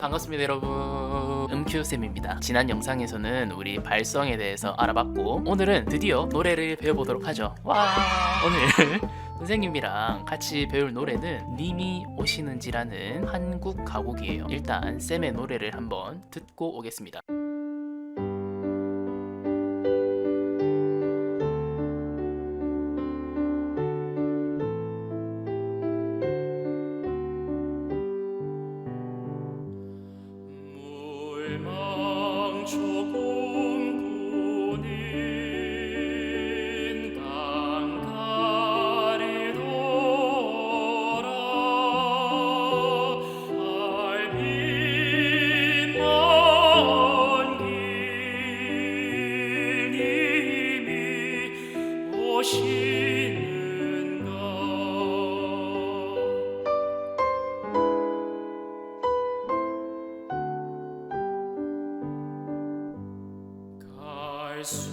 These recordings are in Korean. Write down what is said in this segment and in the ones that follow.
반갑습니다 여러분. 음큐쌤입니다. 지난 영상에서는 우리 발성에 대해서 알아봤고 오늘은 드디어 노래를 배워보도록 하죠. 와 오늘 선생님이랑 같이 배울 노래는 님이 오시는지라는 한국 가곡이에요. 일단 쌤의 노래를 한번 듣고 오겠습니다 갈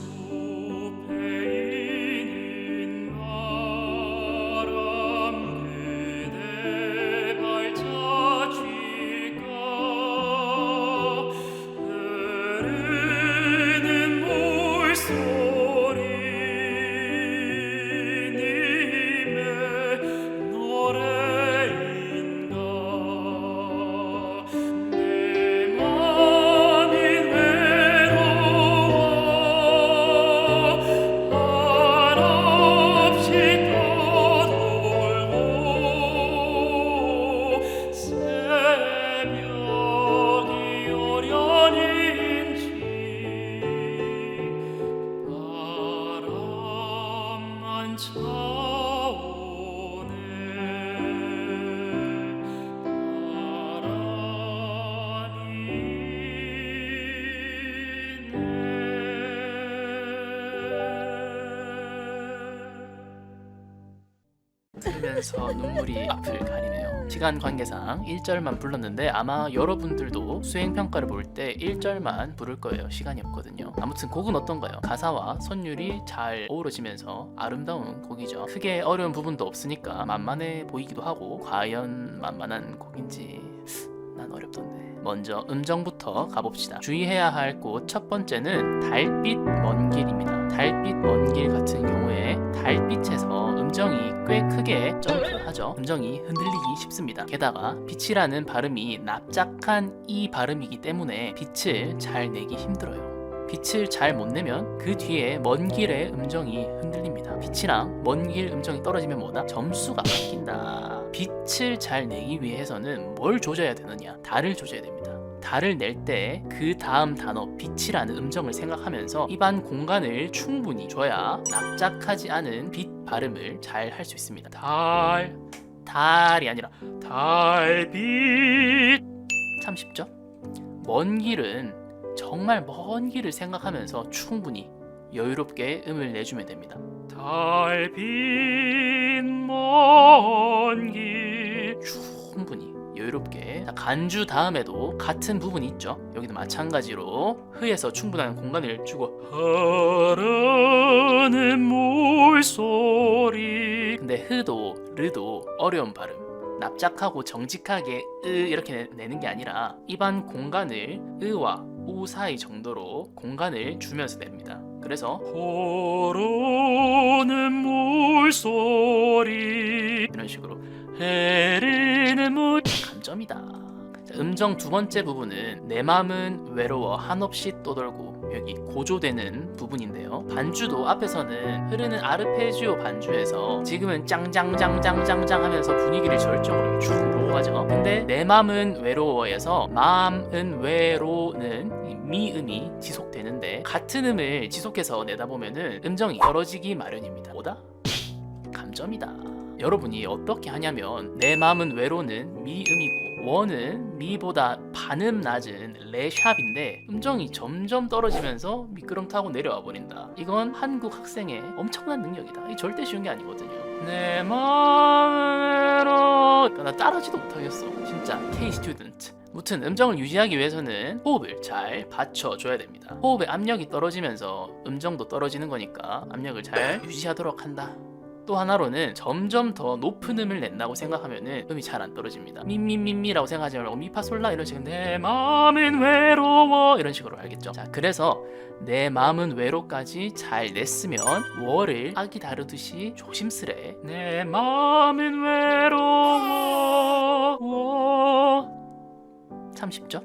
들으면서 눈물이 앞을 가리네요. 시간 관계상 1절만 불렀는데 아마 여러분들도 수행 평가를 볼 때 1절만 부를 거예요. 시간이 없거든요. 아무튼 곡은 어떤가요? 가사와 선율이 잘 어우러지면서 아름다운 곡이죠. 크게 어려운 부분도 없으니까 만만해 보이기도 하고 과연 만만한 곡인지 난 어렵던데. 먼저 음정부터 가봅시다. 주의해야 할 곳 첫 번째는 달빛 먼 길입니다. 달빛 먼 길 같은 경우에 달빛에서 음정이 꽤 크게 점프하죠. 음정이 흔들리기 쉽습니다. 게다가 빛이라는 발음이 납작한 이 발음이기 때문에 빛을 잘 내기 힘들어요. 빛을 잘 못 내면 그 뒤에 먼 길의 음정이 흔들립니다. 빛이랑 먼 길 음정이 떨어지면 뭐다? 점수가 바뀐다. 빛을 잘 내기 위해서는 뭘 조져야 되느냐? 달을 조져야 됩니다. 달을 낼 때 그 다음 단어 빛이라는 음정을 생각하면서 입안 공간을 충분히 줘야 납작하지 않은 빛 발음을 잘 할 수 있습니다. 달, 달이 아니라 달빛. 참 쉽죠? 먼 길은 정말 먼 길을 생각하면서 충분히 여유롭게 음을 내주면 됩니다. 달빛 먼 길 충분히 여유롭게. 자, 간주 다음에도 같은 부분이 있죠. 여기도 마찬가지로 흐에서 충분한 공간을 주고 흐르는 물소리. 근데 흐도 르도 어려운 발음. 납작하고 정직하게 으 이렇게 내- 내는 게 아니라 입안 공간을 으와 우 사이 정도로 공간을 주면서 냅니다. 그래서 흐르는 물소리. 이런 식으로 흐르는 물 감점이다. 자, 음정 두 번째 부분은 내 맘은 외로워 한없이 떠돌고 여기 고조되는 부분인데요. 반주도 앞에서는 흐르는 아르페지오 반주에서 지금은 짱짱짱짱짱짱 하면서 분위기를 절정으로 쭉 넘어가죠. 근데 내 맘은 외로워에서 마음은 외로는 이 미음이 지속되는데 같은 음을 지속해서 내다 보면은 음정이 떨어지기 마련입니다. 뭐다? 감점이다. 여러분이 어떻게 하냐면 내 마음은 외로는 미음이고 원은 미보다 반음 낮은 레샵인데 음정이 점점 떨어지면서 미끄럼 타고 내려와 버린다. 이건 한국 학생의 엄청난 능력이다. 이 절대 쉬운 게 아니거든요. 내. 그러니까 나 따라하지도 못하겠어. 진짜 K 스튜던트. 무튼 음정을 유지하기 위해서는 호흡을 잘 받쳐줘야 됩니다. 호흡의 압력이 떨어지면서 음정도 떨어지는 거니까 압력을 잘 유지하도록 한다. 또 하나로는 점점 더 높은 음을 낸다고 생각하면은 음이 잘 안 떨어집니다. 미미미미라고 생각하지 말고 미파솔라 이런 식으로 내 마음은 외로워 이런 식으로 알겠죠? 자 그래서 내 마음은 외로까지 잘 냈으면 워를 아기 다루듯이 조심스레 내 마음은 외로워 워. 참 쉽죠?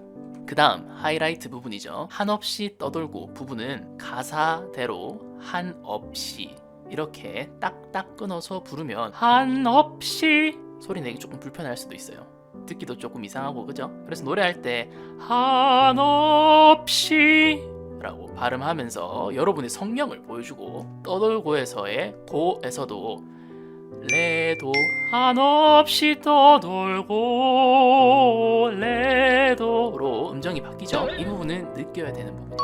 그 다음 하이라이트 부분이죠. 한없이 떠돌고 부분은 가사대로 한없이 이렇게 딱딱 끊어서 부르면 한없이 소리 내기 조금 불편할 수도 있어요. 듣기도 조금 이상하고 그죠? 그래서 노래할 때 한없이 라고 발음하면서 여러분의 성량을 보여주고 떠돌고에서의 고에서도 레도 한없이 떠돌고 레도로 음정이 바뀌죠. 이 부분은 느껴야 되는 부분이에요.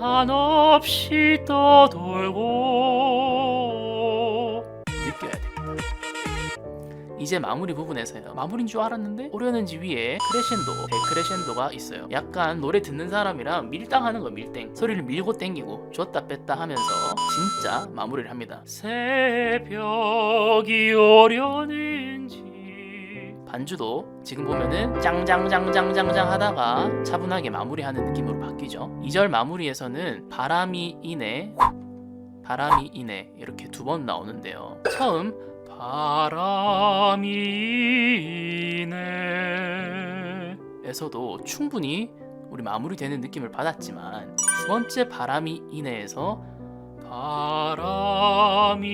한없이 떠돌고 이제 마무리 부분에서요. 마무리인 줄 알았는데 오려는지 위에 크레셴도, 데크레셴도가 있어요. 약간 노래 듣는 사람이랑 밀당하는 거 밀땡. 소리를 밀고 땡기고 줬다 뺐다 하면서 진짜 마무리를 합니다. 새벽이 오려는지 반주도 지금 보면은 짱짱짱짱짱짱 하다가 차분하게 마무리하는 느낌으로 바뀌죠. 2절 마무리에서는 바람이 이네 바람이 이네 이렇게 두 번 나오는데요. 처음 바람이 이네. 에서도 충분히 우리 마무리되는 느낌을 받았지만 두 번째 바람이 이네에서 바람이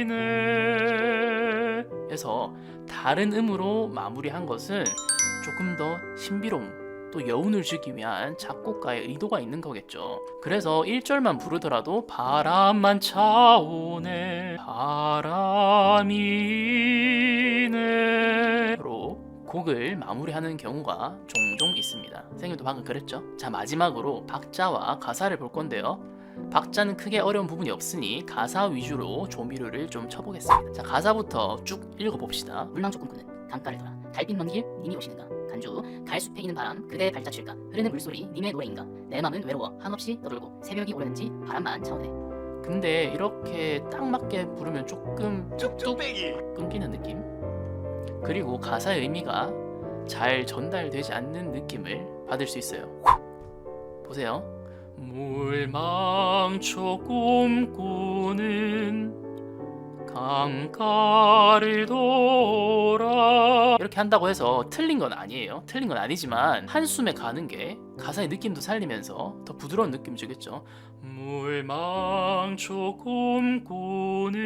이네. 에서 다른 음으로 마무리한 것은 조금 더 신비로움 또 여운을 주기 위한 작곡가의 의도가 있는 거겠죠. 그래서 1절만 부르더라도 바람만 차오네 바람이네로 곡을 마무리하는 경우가 종종 있습니다. 선생님도 방금 그랬죠? 자 마지막으로 박자와 가사를 볼 건데요. 박자는 크게 어려운 부분이 없으니 가사 위주로 조미료를 좀 쳐보겠습니다. 자 가사부터 쭉 읽어봅시다. 물망초 꿈꾸는 강가를 돌아 달빛 먼 길 님이 오시는가? 간주 갈숲에 있는 바람 그대 발자취일까? 흐르는 물소리 님의 노래인가? 내 맘은 외로워. 한없이 떠돌고 새벽이 오려는지 바람만 차오네. 근데 이렇게 딱 맞게 부르면 조금 뚝뚝 끊기는 느낌? 그리고 가사의 의미가 잘 전달되지 않는 느낌을 받을 수 있어요. 보세요 물망초 꿈꾸는 강가를 돌아. 이렇게 한다고 해서 틀린 건 아니에요. 틀린 건 아니지만 한숨에 가는 게 가사의 느낌도 살리면서 더 부드러운 느낌 주겠죠. 물망초 꿈꾸는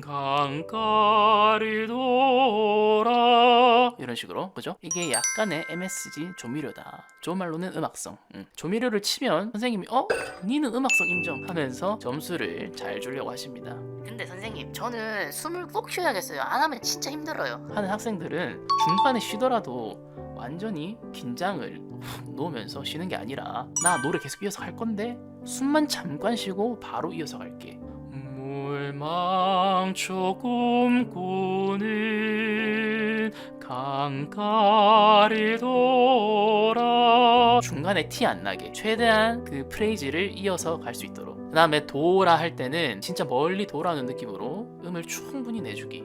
강가를 돌아 식으로 그죠? 이게 약간의 MSG 조미료다. 좋은 말로는 음악성. 음. 조미료를 치면 선생님이 어? 니는 음악성 인정 하면서 점수를 잘 주려고 하십니다. 근데 선생님 저는 숨을 꼭 쉬어야겠어요. 안 하면 진짜 힘들어요. 하는 학생들은 중간에 쉬더라도 완전히 긴장을 훅 놓으면서 쉬는 게 아니라 나 노래 계속 이어서 할 건데 숨만 잠깐 쉬고 바로 이어서 갈게. 물망초 꿈꾸는 강가를 돌아 중간에 티 안 나게 최대한 그 프레이즈를 이어서 갈 수 있도록 그 다음에 도라 할 때는 진짜 멀리 돌아오는 느낌으로 음을 충분히 내주기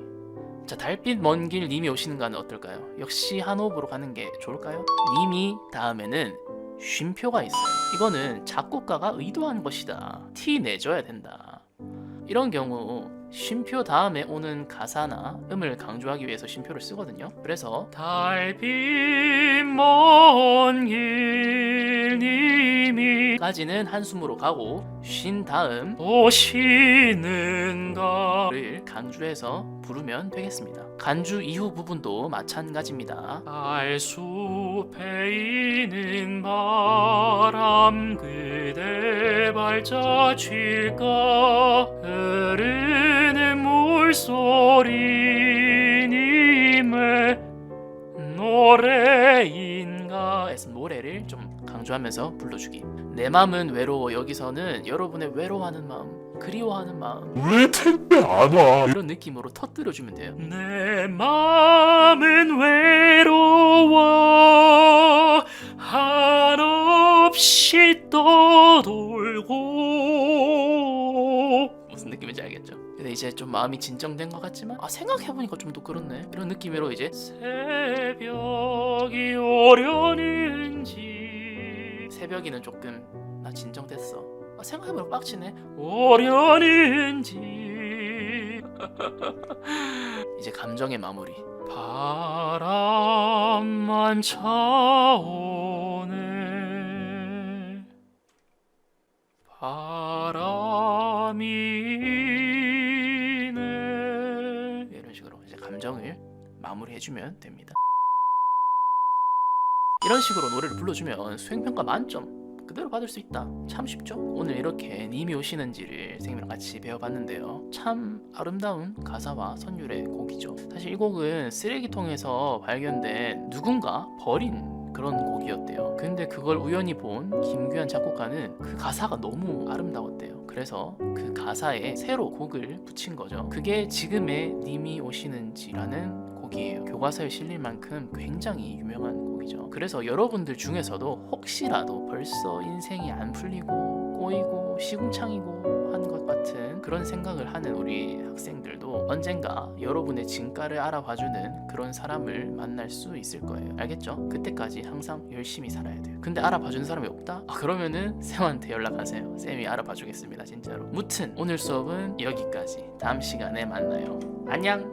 자 달빛 먼 길 님이 오시는가는 어떨까요? 역시 한 호흡으로 가는 게 좋을까요? 님이 다음에는 쉼표가 있어요. 이거는 작곡가가 의도한 것이다. 티 내줘야 된다. 이런 경우 쉼표 다음에 오는 가사나 음을 강조하기 위해서 쉼표를 쓰거든요. 그래서 달빛 먼길 님이 까지는 한숨으로 가고 쉰 다음 오시는가를 강조해서 부르면 되겠습니다. 간주 이후 부분도 마찬가지입니다. 알숲에 있는 바람 그대 발자취가 물소리 님의 노래인가? 해서 노래를 좀 강조하면서 불러주기. 내 맘은 외로워. 여기서는 여러분의 외로워하는 마음 그리워하는 마음. 왜 택배 안 와? 이런 느낌으로 터뜨려주면 돼요. 내 맘은 좀 마음이 진정된 것 같지만 아 생각해보니까 좀 더 그렇네. 이런 느낌으로 이제 새벽이 오려는지. 새벽이는 조금 나 진정됐어. 아 생각해보니까 빡치네. 오려는지. 이제 감정의 마무리. 바람만 차오네. 바람이네 이런 식으로 이제 감정을 마무리해주면 됩니다. 이런 식으로 노래를 불러주면 수행평가 만점 그대로 받을 수 있다. 참 쉽죠? 오늘 이렇게 님이 오시는지를 선생님이랑 같이 배워봤는데요. 참 아름다운 가사와 선율의 곡이죠. 사실 이 곡은 쓰레기통에서 발견된 누군가 버린 그런 곡이었대요. 근데 그걸 우연히 본 김규현 작곡가는 그 가사가 너무 아름다웠대요. 그래서 그 가사에 새로 곡을 붙인 거죠. 그게 지금의 님이 오시는지라는 곡이에요. 교과서에 실릴 만큼 굉장히 유명한 곡이죠. 그래서 여러분들 중에서도 혹시라도 벌써 인생이 안 풀리고 꼬이고 시궁창이고 그런 생각을 하는 우리 학생들도 언젠가 여러분의 진가를 알아봐주는 그런 사람을 만날 수 있을 거예요. 알겠죠? 그때까지 항상 열심히 살아야 돼요. 근데 알아봐주는 사람이 없다? 아, 그러면은 쌤한테 연락하세요. 쌤이 알아봐주겠습니다. 진짜로. 무튼 오늘 수업은 여기까지. 다음 시간에 만나요. 안녕.